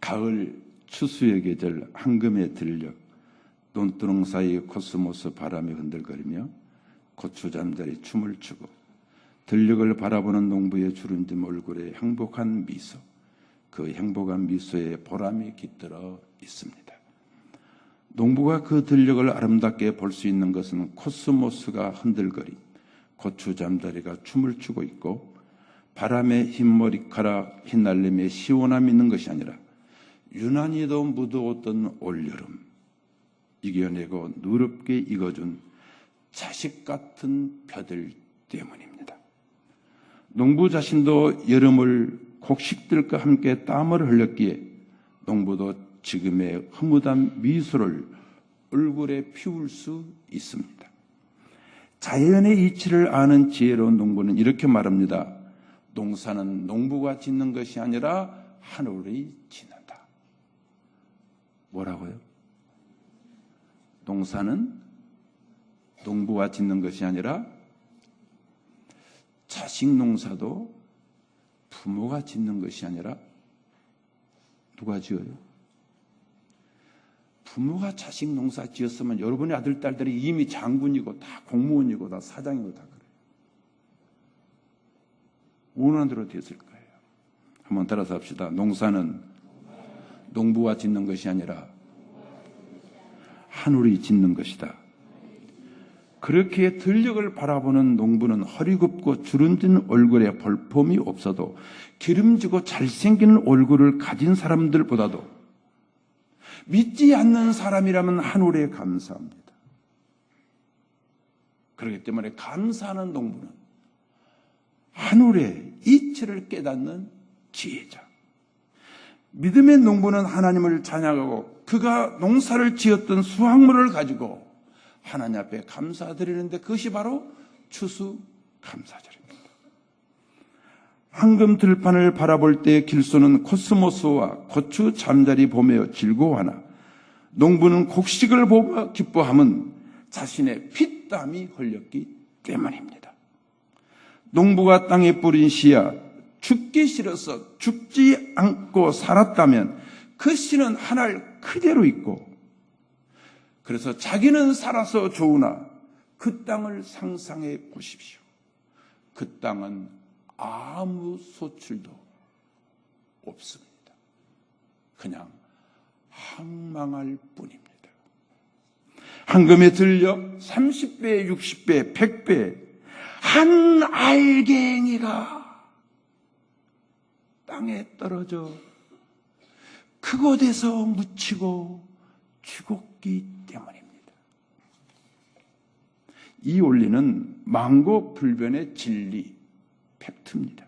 가을 추수의 계절 황금의 들녘 논두렁 사이 코스모스 바람이 흔들거리며 고추 잠자리 춤을 추고 들녘을 바라보는 농부의 주름진 얼굴에 행복한 미소 그 행복한 미소에 보람이 깃들어 있습니다. 농부가 그 들녘을 아름답게 볼 수 있는 것은 코스모스가 흔들거리 고추 잠자리가 춤을 추고 있고 바람에 흰 머리카락 휘날림에 시원함이 있는 것이 아니라 유난히도 무더웠던 올여름 이겨내고 누럽게 익어준 자식 같은 벼들 때문입니다. 농부 자신도 여름을 곡식들과 함께 땀을 흘렸기에 농부도 지금의 흐뭇한 미소를 얼굴에 피울 수 있습니다. 자연의 이치를 아는 지혜로운 농부는 이렇게 말합니다. 농사는 농부가 짓는 것이 아니라 하늘이 짓는다. 뭐라고요? 농사는 농부가 짓는 것이 아니라 자식 농사도 부모가 짓는 것이 아니라 누가 지어요? 부모가 자식 농사 지었으면 여러분의 아들, 딸들이 이미 장군이고 다 공무원이고 다 사장이고 다 그래요. 원하는 대로 됐을 거예요. 한번 따라서 합시다. 농사는 농부가 짓는 것이 아니라 하늘이 짓는 것이다. 그렇게 들녘을 바라보는 농부는 허리 굽고 주름진 얼굴에 볼품이 없어도 기름지고 잘생긴 얼굴을 가진 사람들보다도 믿지 않는 사람이라면 하늘에 감사합니다. 그렇기 때문에 감사하는 농부는 하늘의 이치를 깨닫는 지혜자. 믿음의 농부는 하나님을 찬양하고 그가 농사를 지었던 수확물을 가지고 하나님 앞에 감사드리는데 그것이 바로 추수 감사절입니다. 황금 들판을 바라볼 때 길소는 코스모스와 고추 잠자리 보며 즐거워하나 농부는 곡식을 보며 기뻐함은 자신의 피땀이 흘렸기 때문입니다. 농부가 땅에 뿌린 씨야 죽기 싫어서 죽지 않고 살았다면 그 씨는 하늘 그대로 있고 그래서 자기는 살아서 좋으나 그 땅을 상상해 보십시오. 그 땅은 아무 소출도 없습니다. 그냥 항망할 뿐입니다. 황금에 들려 30배, 60배, 100배 한 알갱이가 땅에 떨어져 그곳에서 묻히고 죽었기 때문입니다. 이 원리는 망고 불변의 진리, 팩트입니다.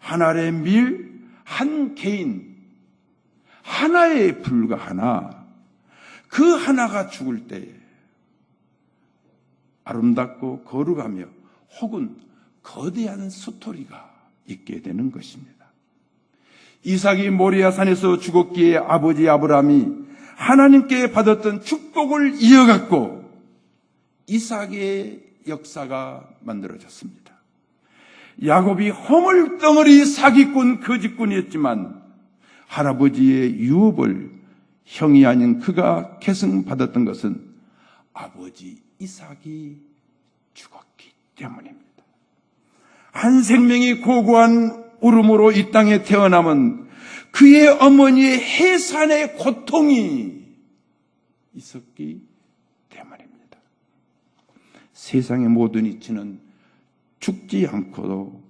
한 알의 밀, 한 개인, 하나에 불과하나 그 하나가 죽을 때에 아름답고 거룩하며 혹은 거대한 스토리가 있게 되는 것입니다. 이삭이 모리아산에서 죽었기에 아버지 아브라함이 하나님께 받았던 축복을 이어갔고 이삭의 역사가 만들어졌습니다. 야곱이 허물덩어리 사기꾼 거짓꾼이었지만 할아버지의 유업을 형이 아닌 그가 계승받았던 것은 아버지 이삭이 죽었기 때문입니다. 한 생명이 고고한 울음으로 이 땅에 태어남은 그의 어머니의 해산의 고통이 있었기 때문입니다. 세상의 모든 이치는 죽지 않고도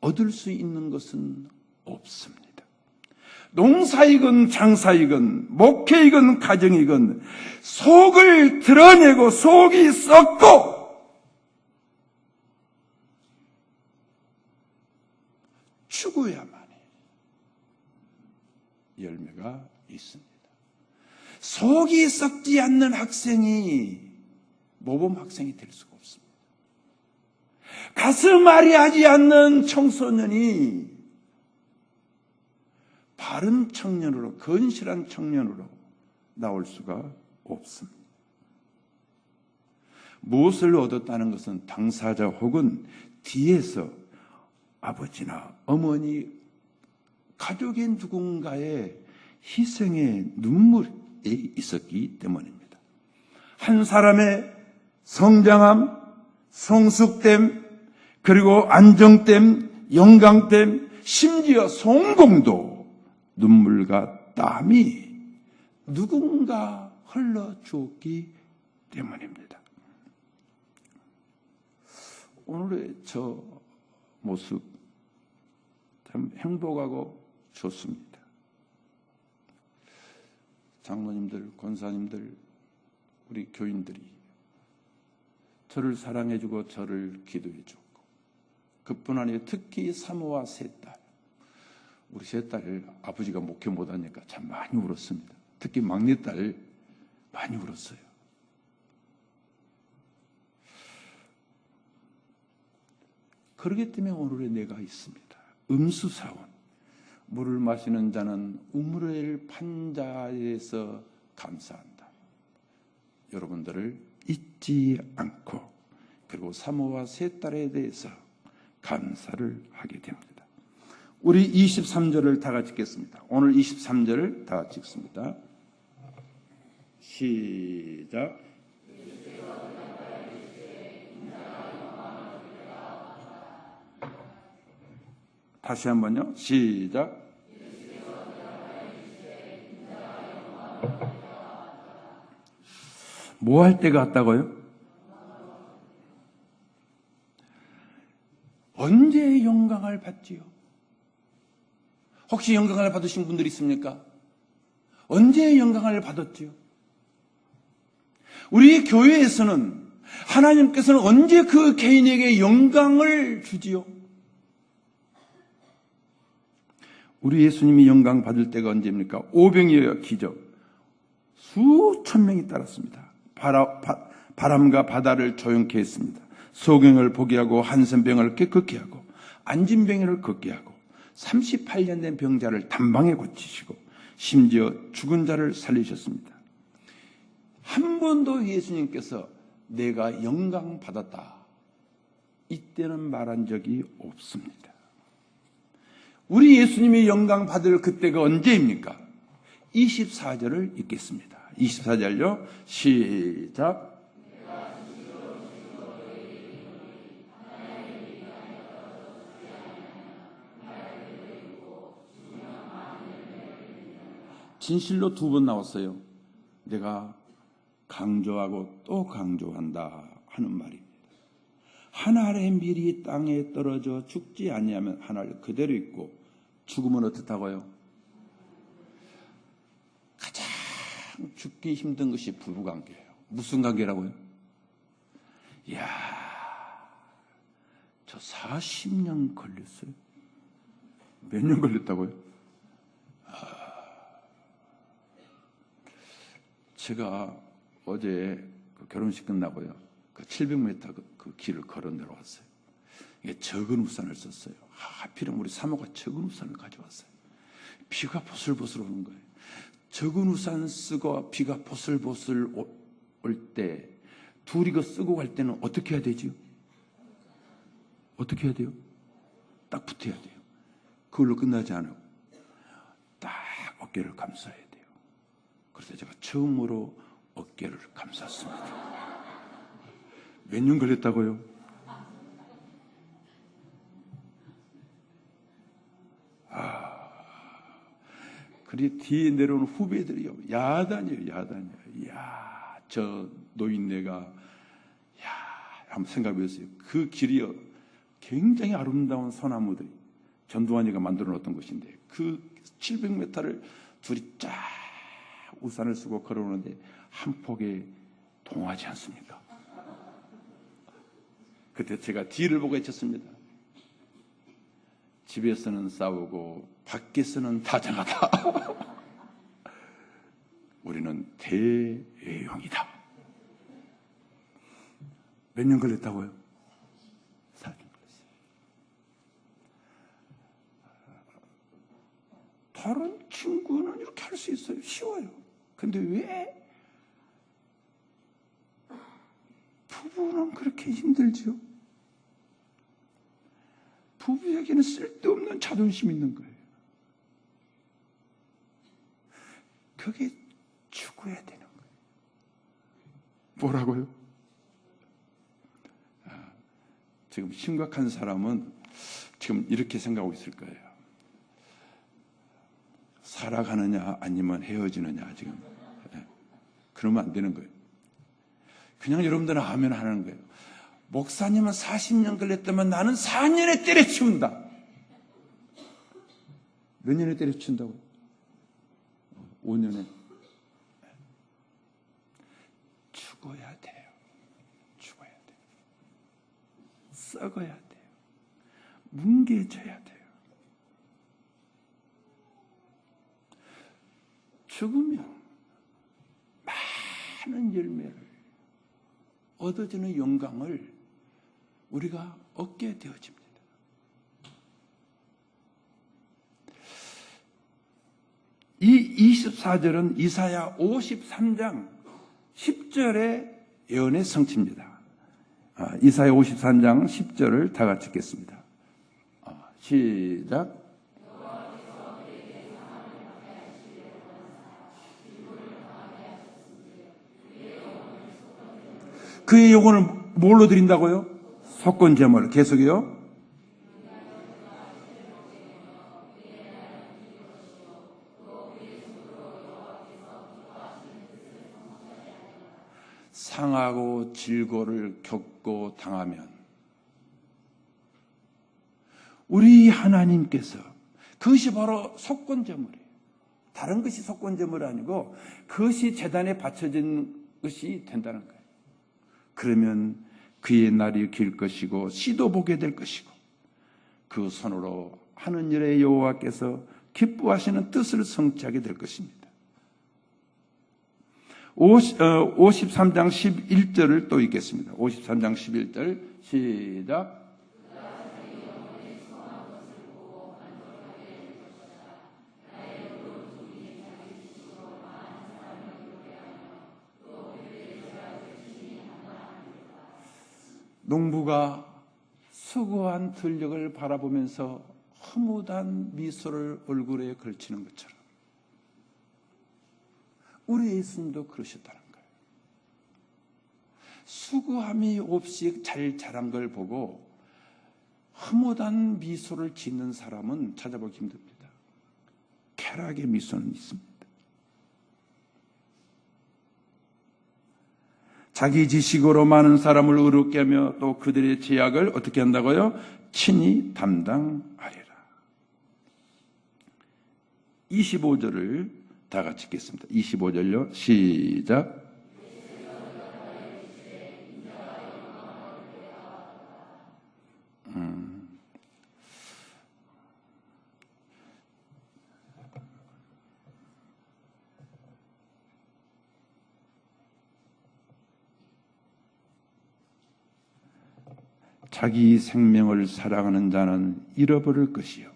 얻을 수 있는 것은 없습니다. 농사이건 장사이건 목회이건 가정이건 속을 드러내고 속이 썩고 죽어야만이 열매가 있습니다. 속이 썩지 않는 학생이 모범 학생이 될 수가 없습니다. 가슴 아리하지 않는 청소년이 바른 청년으로, 건실한 청년으로 나올 수가 없습니다. 무엇을 얻었다는 것은 당사자 혹은 뒤에서 아버지나 어머니 가족의 누군가의 희생의 눈물이 있었기 때문입니다. 한 사람의 성장함, 성숙됨, 그리고 안정됨, 영광됨, 심지어 성공도 눈물과 땀이 누군가 흘러주었기 때문입니다. 오늘의 저 모습 참 행복하고 좋습니다. 장로님들, 권사님들, 우리 교인들이 저를 사랑해주고 저를 기도해주고 그뿐 아니라 특히 사모와 세 딸, 우리 세 딸을 아버지가 목회 못하니까 참 많이 울었습니다. 특히 막내딸 많이 울었어요. 그렇기 때문에 오늘의 내가 있습니다. 음수사원. 물을 마시는 자는 우물을 판 자에서 감사한다. 여러분들을 잊지 않고 그리고 사모와 세 딸에 대해서 감사를 하게 됩니다. 우리 23절을 다 같이 읽겠습니다. 오늘 23절을 다 같이 읽습니다. 시작. 다시 한번요. 시작. 뭐 할 때가 왔다고요? 언제 영광을 받지요? 혹시 영광을 받으신 분들 있습니까? 언제 영광을 받았지요? 우리 교회에서는 하나님께서는 언제 그 개인에게 영광을 주지요? 우리 예수님이 영광 받을 때가 언제입니까? 오병이어 기적. 수천 명이 따랐습니다. 바라, 바, 바람과 바다를 조용케 했습니다. 소경을 보게 하고 한센병을 깨끗게 하고 안진병을 걷게 하고 38년 된 병자를 단방에 고치시고 심지어 죽은 자를 살리셨습니다. 한 번도 예수님께서 내가 영광 받았다. 이때는 말한 적이 없습니다. 우리 예수님이 영광 받을 그때가 언제입니까? 24절을 읽겠습니다. 24절요. 시작. 진실로 두 번 나왔어요. 내가 강조하고 또 강조한다 하는 말입니다. 한 알의 밀이 땅에 떨어져 죽지 아니하면 한 알 그대로 있고 죽으면 어떻다고요? 가장 죽기 힘든 것이 부부관계예요. 무슨 관계라고요? 이야, 저 40년 걸렸어요. 몇 년 걸렸다고요? 아, 제가 어제 그 결혼식 끝나고요. 그 700m 그, 그 길을 걸어 내려왔어요. 이게 적은 우산을 썼어요. 하필이면 우리 사모가 적은 우산을 가져왔어요. 비가 보슬보슬 오는 거예요. 적은 우산 쓰고 비가 보슬보슬 올 때 둘이 그 쓰고 갈 때는 어떻게 해야 되지요? 어떻게 해야 돼요? 딱 붙어야 돼요. 그걸로 끝나지 않아요. 딱 어깨를 감싸야 돼요. 그래서 제가 처음으로 어깨를 감쌌습니다. 몇 년 걸렸다고요? 그리 뒤에 내려오는 후배들이요. 야단이에요, 야단이에요. 이야, 저 노인네가, 야, 한번 생각해 보세요. 그 길이요. 굉장히 아름다운 소나무들이 전두환이가 만들어 놓았던 것인데, 그 700m를 둘이 쫙 우산을 쓰고 걸어오는데, 한 폭에 동하지 않습니까? 그때 제가 뒤를 보고 외쳤습니다. 집에서는 싸우고 밖에서는 다정하다. 우리는 대외형이다. 몇 년 걸렸다고요? 4년 걸렸어요. 다른 친구는 이렇게 할 수 있어요. 쉬워요. 근데 왜 부부는 그렇게 힘들지요? 부부에게는 쓸데없는 자존심 있는 거예요. 그게 죽어야 되는 거예요. 뭐라고요? 아, 지금 심각한 사람은 지금 이렇게 생각하고 있을 거예요. 살아가느냐 아니면 헤어지느냐 지금 예. 그러면 안 되는 거예요. 그냥 여러분들은 하면 하는 거예요. 목사님은 40년 걸렸다면 나는 4년에 때려치운다. 몇 년에 때려치운다고요? 5년에. 죽어야 돼요. 죽어야 돼요. 썩어야 돼요. 뭉개져야 돼요. 죽으면 많은 열매를 얻어지는 영광을 우리가 얻게 되어집니다. 이 24절은 이사야 53장 10절의 예언의 성취입니다. 아, 이사야 53장 10절을 다 같이 읽겠습니다. 아, 시작. 그의 영혼을 뭘로 드린다고요? 속건제물. 계속해요. 상하고 질고를 겪고 당하면 우리 하나님께서 그것이 바로 속건제물이에요. 다른 것이 속건제물이 아니고 그것이 재단에 바쳐진 것이 된다는 거예요. 그러면 그의 날이 길 것이고 씨도 보게 될 것이고 그 손으로 하는 일의 여호와께서 기뻐하시는 뜻을 성취하게 될 것입니다. 53장 11절을 또 읽겠습니다. 53장 11절 시작. 농부가 수고한 들녘을 바라보면서 허무단 미소를 얼굴에 걸치는 것처럼 우리 예수님도 그러셨다는 거예요. 수고함이 없이 잘 자란 걸 보고 허무단 미소를 짓는 사람은 찾아보기 힘듭니다. 쾌락의 미소는 있습니다. 자기 지식으로 많은 사람을 의롭게 하며 또 그들의 제약을 어떻게 한다고요? 친히 담당하리라. 25절을 다 같이 읽겠습니다. 25절요. 시작. 음. 자기 생명을 사랑하는 자는 잃어버릴 것이요.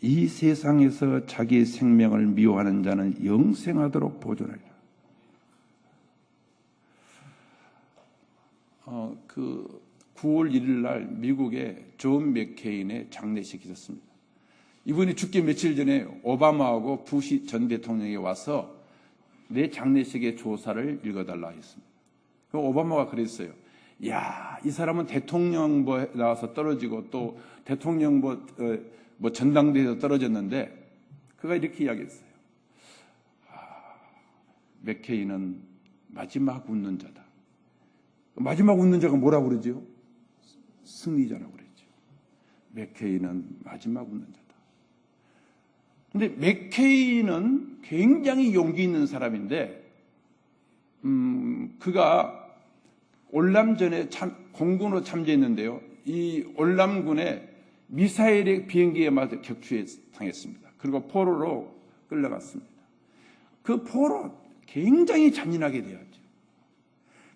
이 세상에서 자기 생명을 미워하는 자는 영생하도록 보존하리라. 어, 그 9월 1일 날 미국의 존 맥케인의 장례식이 있었습니다. 이분이 죽기 며칠 전에 오바마하고 부시 전 대통령이 와서 내 장례식의 조사를 읽어달라 했습니다. 그 오바마가 그랬어요. 야, 이 사람은 대통령 뭐 나와서 떨어지고 또 대통령 뭐, 어, 뭐 전당대회에서 떨어졌는데 그가 이렇게 이야기했어요. 아, 맥케이는 마지막 웃는 자다. 마지막 웃는 자가 뭐라고 그러죠? 승리자라고 그랬죠. 맥케이는 마지막 웃는 자다. 근데 맥케이는 굉장히 용기 있는 사람인데, 음, 그가 올람전에 참, 공군으로 참전했는데요. 이 올람군에 미사일의 비행기에 맞아 격추에 당했습니다. 그리고 포로로 끌려갔습니다. 그 포로 굉장히 잔인하게 되었죠.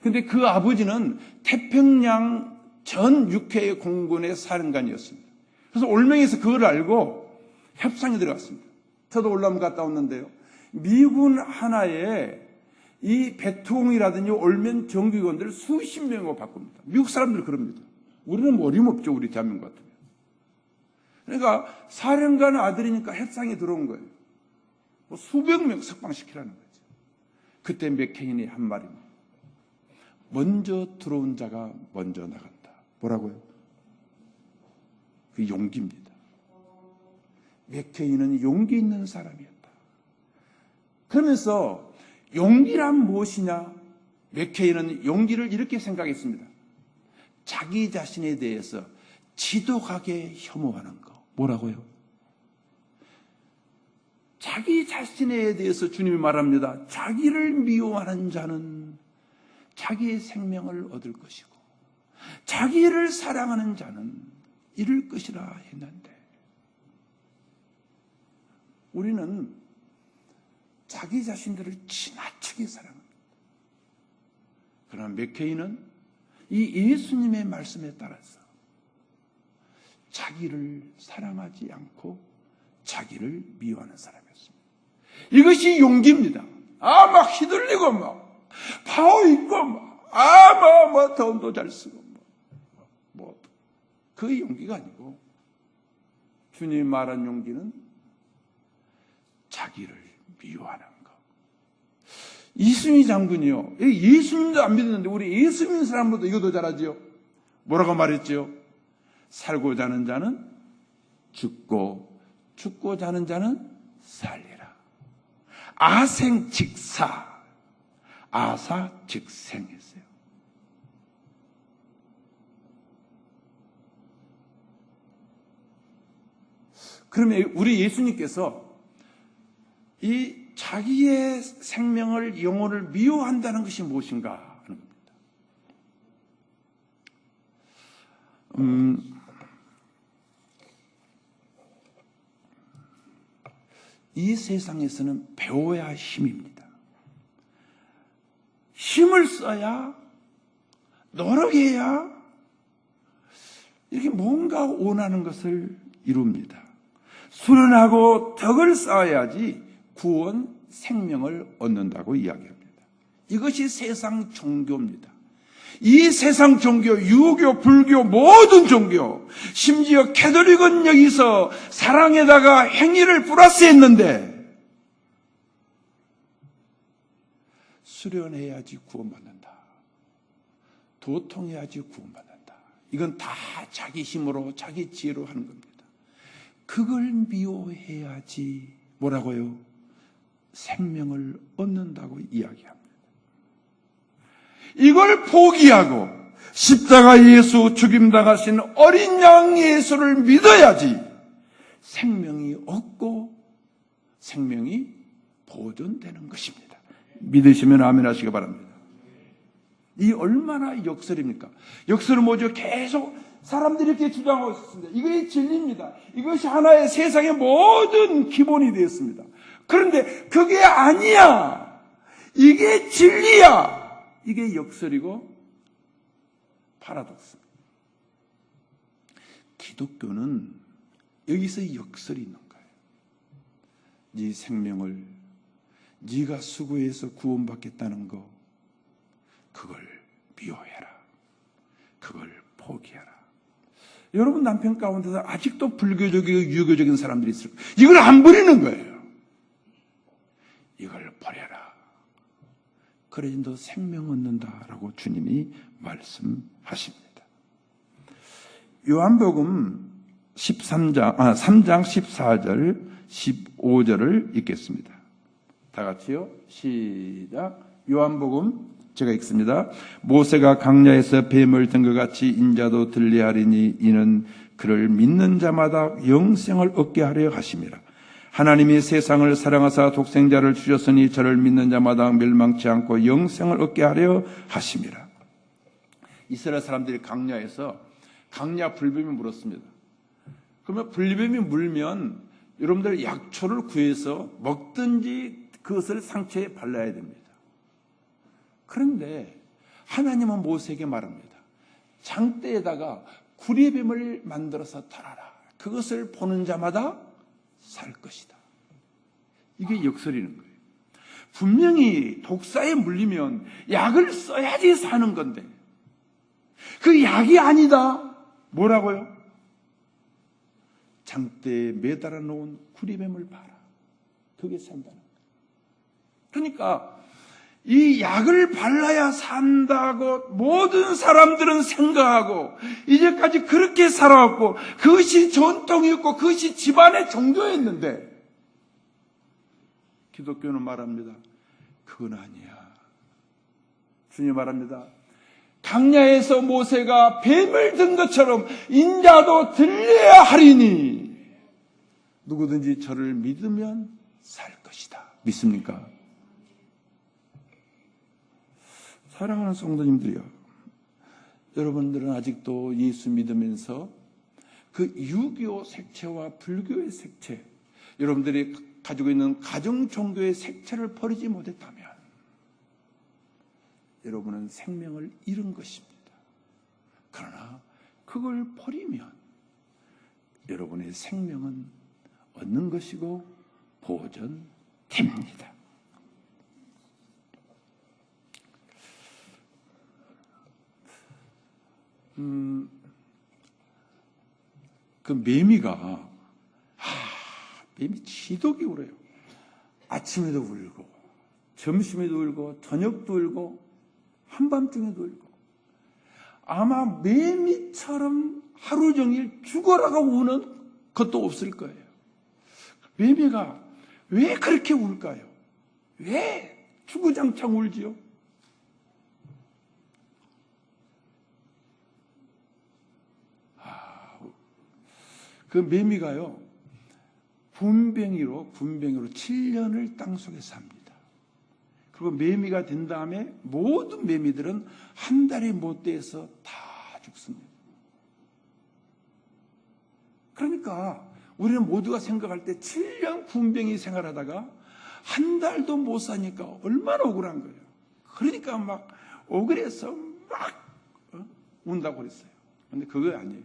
근데 그 아버지는 태평양 전 육해의 공군의 사령관이었습니다. 그래서 올명에서 그걸 알고 협상에 들어갔습니다. 저도 올람 갔다 왔는데요. 미군 하나에 이 배통이라든지 올면 정규군들을 수십 명으로 바꿉니다. 미국 사람들 그럽니다. 우리는 뭐 어림없죠. 우리 대한민국 같으면. 그러니까 사령관 아들이니까 협상에 들어온 거예요. 뭐 수백 명 석방시키라는 거죠. 그때 맥케인이 한 말입니다. 먼저 들어온 자가 먼저 나간다. 뭐라고요? 그 용기입니다. 맥케인은 용기 있는 사람이었다. 그러면서 용기란 무엇이냐? 맥케인은 용기를 이렇게 생각했습니다. 자기 자신에 대해서 지독하게 혐오하는 거. 뭐라고요? 자기 자신에 대해서 주님이 말합니다. 자기를 미워하는 자는 자기의 생명을 얻을 것이고, 자기를 사랑하는 자는 잃을 것이라 했는데, 우리는 자기 자신들을 지나치게 사랑합니다. 그러나 맥케이는 이 예수님의 말씀에 따라서 자기를 사랑하지 않고 자기를 미워하는 사람이었습니다. 이것이 용기입니다. 아, 막 휘둘리고 막, 파워 있고 막, 아, 뭐, 뭐, 돈도 잘 쓰고 뭐, 뭐, 그 용기가 아니고, 주님이 말한 용기는 자기를 미워하는 것. 이순희 장군이요. 예수님도 안 믿었는데, 우리 예수 믿는 사람보다 이거 더 잘하지요. 뭐라고 말했지요? 살고자 하는 자는 죽고 죽고자 하는 자는 살리라. 아생 직사, 아사 직생했어요. 그러면 우리 예수님께서 이 자기의 생명을 영혼을 미워한다는 것이 무엇인가 하는 겁니다. 음, 이 세상에서는 배워야 할 힘입니다. 힘을 써야 노력해야 이렇게 뭔가 원하는 것을 이룹니다. 수련하고 덕을 쌓아야지 구원 생명을 얻는다고 이야기합니다. 이것이 세상 종교입니다. 이 세상 종교, 유교, 불교, 모든 종교, 심지어 캐톨릭은 여기서 사랑에다가 행위를 플러스했는데 수련해야지 구원받는다. 도통해야지 구원받는다. 이건 다 자기 힘으로, 자기 지혜로 하는 겁니다. 그걸 미워해야지 뭐라고요? 생명을 얻는다고 이야기합니다. 이걸 포기하고 십자가 예수 죽임당하신 어린 양 예수를 믿어야지 생명이 없고 생명이 보존되는 것입니다. 믿으시면 아멘 하시기 바랍니다. 이 얼마나 역설입니까? 역설은 뭐죠? 계속 사람들이 이렇게 주장하고 있습니다. 이것이 진리입니다. 이것이 하나의 세상의 모든 기본이 되었습니다. 그런데 그게 아니야. 이게 진리야. 이게 역설이고 파라독스입니다. 기독교는 여기서 역설이 있는 거예요. 네 생명을 네가 수고해서 구원받겠다는 거 그걸 미워해라. 그걸 포기해라. 여러분 남편 가운데서 아직도 불교적이고 유교적인 사람들이 있을 거예요. 이걸 안 버리는 거예요. 이걸 버려라. 그래야 너 생명 얻는다라고 주님이 말씀하십니다. 요한복음 13장, 아, 3장 14절, 15절을 읽겠습니다. 다 같이요. 시작. 요한복음 제가 읽습니다. 모세가 강야에서 뱀을 든 것 같이 인자도 들리하리니 이는 그를 믿는 자마다 영생을 얻게 하려 하심이라. 하나님이 세상을 사랑하사 독생자를 주셨으니 저를 믿는 자마다 멸망치 않고 영생을 얻게 하려 하심이라. 이스라엘 사람들이 강야에서 강야 불뱀이 물었습니다. 그러면 불뱀이 물면 여러분들 약초를 구해서 먹든지 그것을 상처에 발라야 됩니다. 그런데 하나님은 모세에게 말합니다. 장대에다가 구리뱀을 만들어서 달아라. 그것을 보는 자마다 살 것이다. 이게 역설이는 거예요. 분명히 독사에 물리면 약을 써야지 사는 건데 그 약이 아니다. 뭐라고요? 장대에 매달아 놓은 구리뱀을 봐라. 그게 산다는 거예요. 그러니까 이 약을 발라야 산다고 모든 사람들은 생각하고 이제까지 그렇게 살아왔고 그것이 전통이었고 그것이 집안의 종교였는데 기독교는 말합니다. 그건 아니야. 주님 말합니다. 강야에서 모세가 뱀을 든 것처럼 인자도 들려야 하리니 누구든지 저를 믿으면 살 것이다. 믿습니까? 사랑하는 성도님들이요. 여러분들은 아직도 예수 믿으면서 그 유교 색채와 불교의 색채, 여러분들이 가지고 있는 가정 종교의 색채를 버리지 못했다면 여러분은 생명을 잃은 것입니다. 그러나 그걸 버리면 여러분의 생명은 얻는 것이고 보존됩니다. 음, 그 매미가 하, 매미 지독이 울어요. 아침에도 울고 점심에도 울고 저녁도 울고 한밤중에도 울고 아마 매미처럼 하루 종일 죽어라고 우는 것도 없을 거예요. 매미가 왜 그렇게 울까요? 왜 주구장창 울지요? 그 매미가요, 분뱅이로, 분뱅이로 7년을 땅 속에 삽니다. 그리고 매미가 된 다음에 모든 매미들은 한 달이 못 돼서 다 죽습니다. 그러니까 우리는 모두가 생각할 때 7년 군병이 생활하다가 한 달도 못 사니까 얼마나 억울한 거예요. 그러니까 막 억울해서 막 어? 운다고 그랬어요. 근데 그거 아니에요.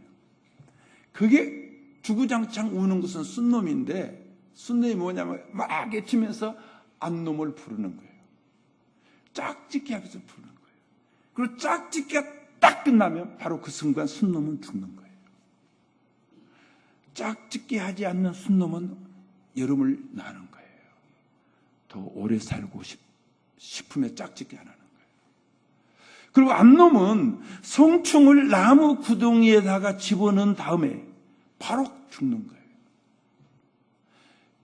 그게 주구장창 우는 것은 순놈인데 순놈이 뭐냐면 막 외치면서 안놈을 부르는 거예요. 짝짓기 하면서 부르는 거예요. 그리고 짝짓기가 딱 끝나면 바로 그 순간 순놈은 죽는 거예요. 짝짓기 하지 않는 순놈은 여름을 나는 거예요. 더 오래 살고 싶, 싶으면 짝짓기 안 하는 거예요. 그리고 암놈은 성충을 나무 구덩이에다가 집어넣은 다음에 바로 죽는 거예요.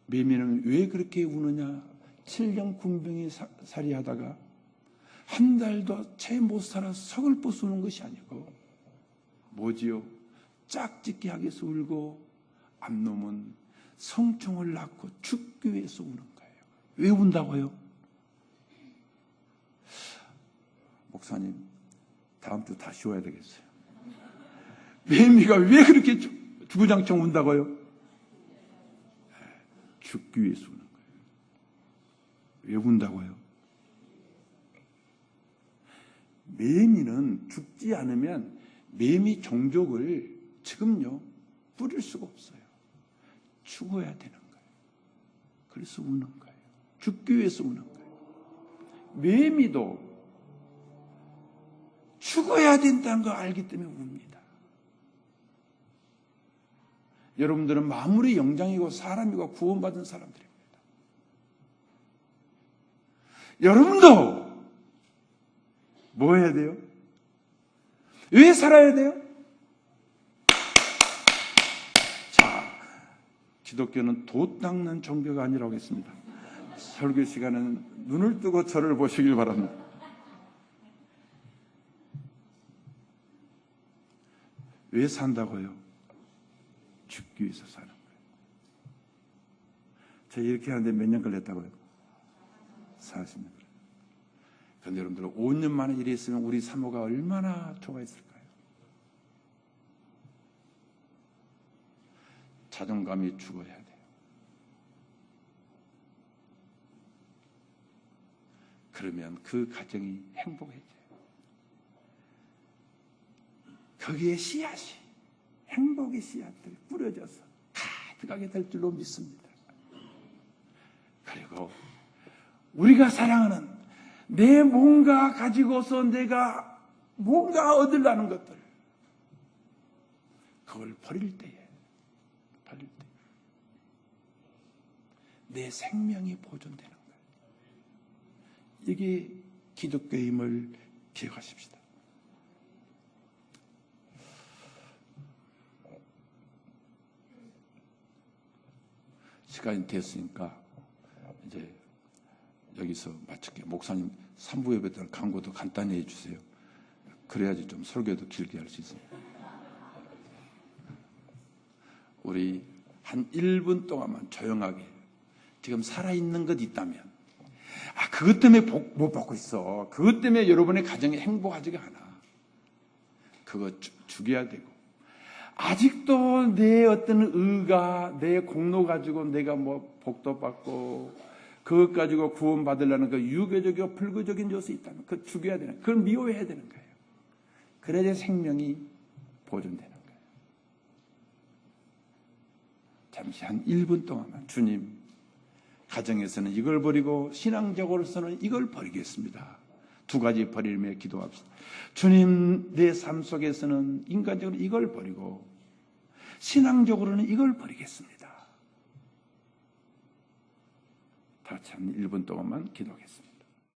매미는 왜 그렇게 우느냐? 7년 군병이 살이 하다가 한 달도 채 못 살아 서글퍼서 우는 것이 아니고 뭐지요? 짝짓기 하기 위해서 울고 암놈은 성충을 낳고 죽기 위해서 우는 거예요. 왜 운다고요? 목사님, 다음 주 다시 와야 되겠어요. 매미가 왜 그렇게 주구장창 운다고요? 죽기 위해서 우는 거예요. 왜 운다고요? 매미는 죽지 않으면 매미 종족을 지금요 뿌릴 수가 없어요. 죽어야 되는 거예요. 그래서 우는 거예요. 죽기 위해서 우는 거예요. 매미도 죽어야 된다는 걸 알기 때문에 웁니다. 여러분들은 마무리 영장이고 사람이고 구원받은 사람들입니다. 여러분도 뭐 해야 돼요? 왜 살아야 돼요? 자, 기독교는 도 닦는 종교가 아니라고 했습니다. 설교 시간은 눈을 뜨고 저를 보시길 바랍니다. 왜 산다고요? 죽기 위해서 사는 거예요. 제가 이렇게 하는데 몇 년 걸렸다고요? 40년. 그런데 여러분들 5년 만에 일이 있으면 우리 사모가 얼마나 좋아했을까요? 자존감이 죽어야 돼요. 그러면 그 가정이 행복해져요. 거기에 씨앗이 행복의 씨앗들이 뿌려져서 가득하게 될 줄로 믿습니다. 그리고 우리가 사랑하는 내 뭔가 가지고서 내가 뭔가 얻으려는 것들 그걸 버릴 때에 버릴 때 내 생명이 보존되는 거예요. 이게 기독교의 힘을 기억하십시다. 시간이 됐으니까 이제 여기서 마칠게요. 목사님 3부 예배 때는 광고도 간단히 해주세요. 그래야지 좀 설교도 길게 할 수 있어요. 우리 한 1분 동안만 조용하게 지금 살아있는 것 있다면 아 그것 때문에 복, 못 받고 있어. 그것 때문에 여러분의 가정이 행복하지가 않아. 그거 주, 죽여야 되고 아직도 내 어떤 의가 내 공로 가지고 내가 뭐 복도 받고 그것 가지고 구원 받으려는 그 유교적이고 불교적인 요소 있다면 그 죽여야 되는 그걸 미워해야 되는 거예요. 그래야 생명이 보존되는 거예요. 잠시 한 1분 동안만 주님 가정에서는 이걸 버리고 신앙적으로서는 이걸 버리겠습니다. 두 가지 버리며 기도합시다. 주님 내 삶 속에서는 인간적으로 이걸 버리고 신앙적으로는 이걸 버리겠습니다. 다 같이 한 1분 동안만 기도하겠습니다.